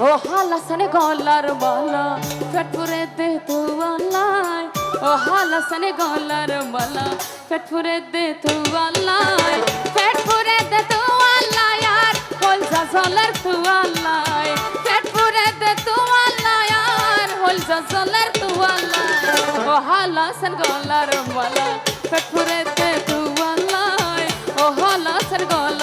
ও হালাসনে গলার মালা ফেটপুরে দে তুয়ালাই ও হালাসনে গলার মালা ফেটপুরে দে তুয়ালাই ফেটপুরে দে তুয়ালাই আর হলজা জলার তুয়ালাই ফেটপুরে দে তুয়ালাই আর হলজা জলার তুয়ালাই ও হালাসন গলার মালা ফেটপুরে দে তুয়ালাই ও হালাসন গলার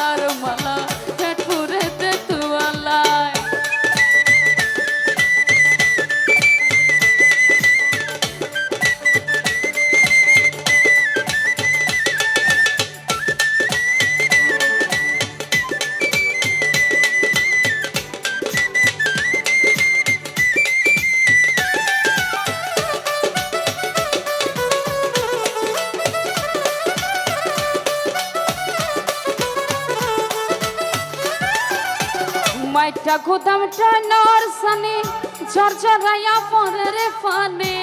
মাইটা গুদামটা নর সানে ঝরঝরাইয়া পরে রে ফানে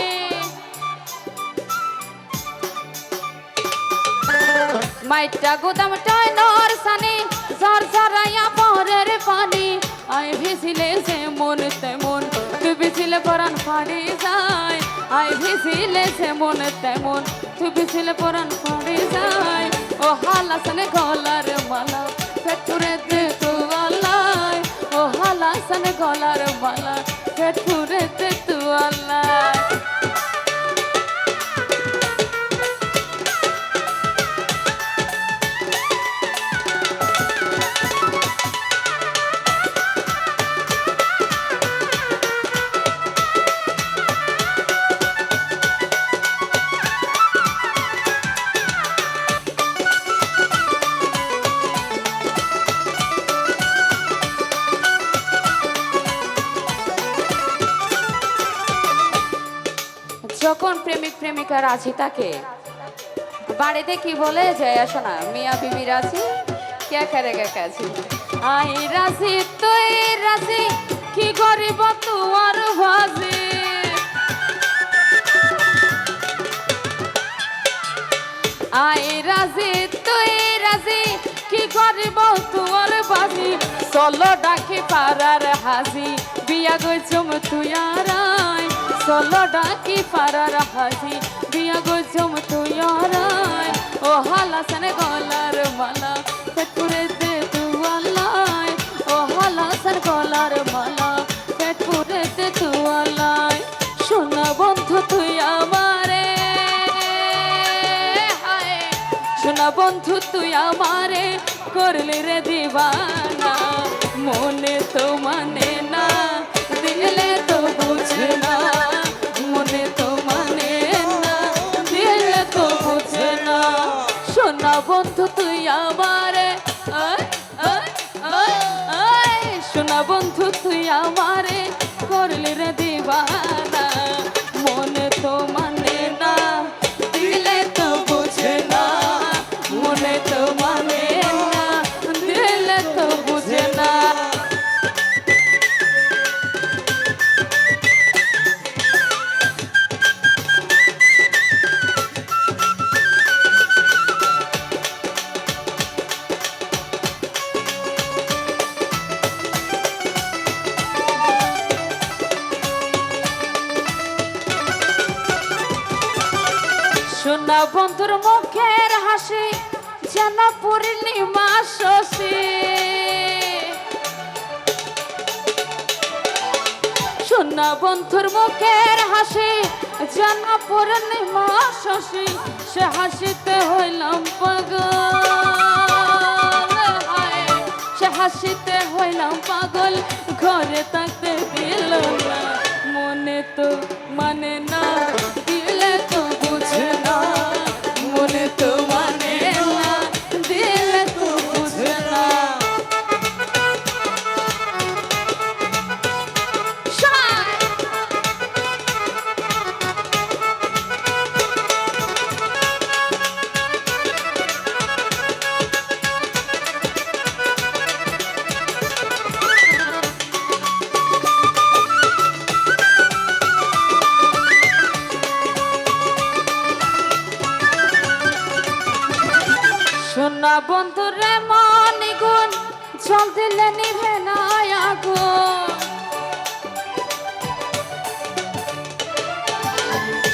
মাইটা গুদামটা নর সানে ঝরঝরাইয়া পরে রে ফানে আই ভিজিলে সে মন তেমন তুই ভিজিলে পরান ফাড়ি যায় আই ভিজিলে সে মন তেমন তুই ভিজিলে পরান ফাড়ি যায় ও হালাসনে গলার মালা পেটুরে দে তু আল্লাহ ও হালাসন গলার মালা পেটুরে দে যখন প্রেমিক প্রেমিকা রাজি তাকে। বাড়িতে কি বলে? যায় আসো না, মিয়া বিবি রাজি? কে করেগা কাজি আই রাজি, তুই রাজি? কি করিব তোমার ভাজি? আই রাজি, তুই রাজি? কি করিব তোমার বাজি চলো ডাকি পারার হাজি। বিয়া গইছম তুই আর আই। চলো ডাকি পারার হাজি বিয়া গইছম তুই আর আই। ও হালাসন গলার মালা পেটুরে দে তু আল্লাহ ও হালাসন গলার মালা পেটুরে দে তু আল্লাহ শোনা বন্ধু তুই আমারে শোনা বন্ধু তুই আমারে, করলি রে দিবানা। মনে তো মানে না বন্ধু তুই আমারে করলি রে দিবানা। শোনা বন্ধুর মুখের হাসি, যেন পূর্ণিমা শশী। শোনা বন্ধুর মুখের হাসি, যেন পূর্ণিমা শশী। সে হাসিতে হইলাম পাগল। সে হাসিতে হইলাম পাগল, ঘরে থাকতে দিল না। মনে তো মানে না বন্ধুরে মন গুণ, জল দিলে নিভে না আগুন।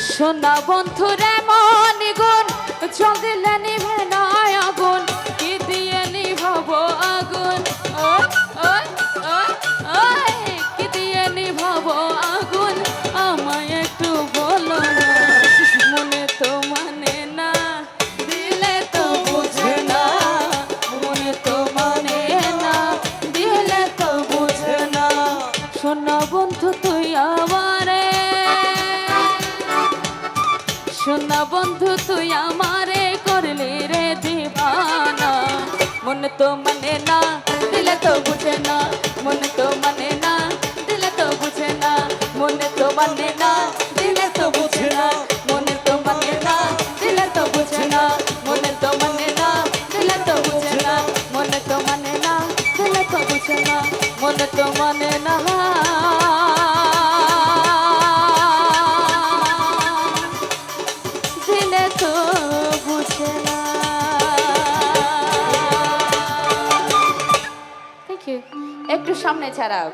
সোনা বন্ধুরে মন গুণ, জল দিলে নিভে না আগুন, কি দিয়ে নিভাবো আগুন? ও ও ও। তুই আমারে করলি রে দিবানা। মন তো মানে না, দিলে তো বুঝে না। মন তো মানে না, দিলে তো বুঝে না। মন তো মানে না, দিলে তো বুঝে a chat.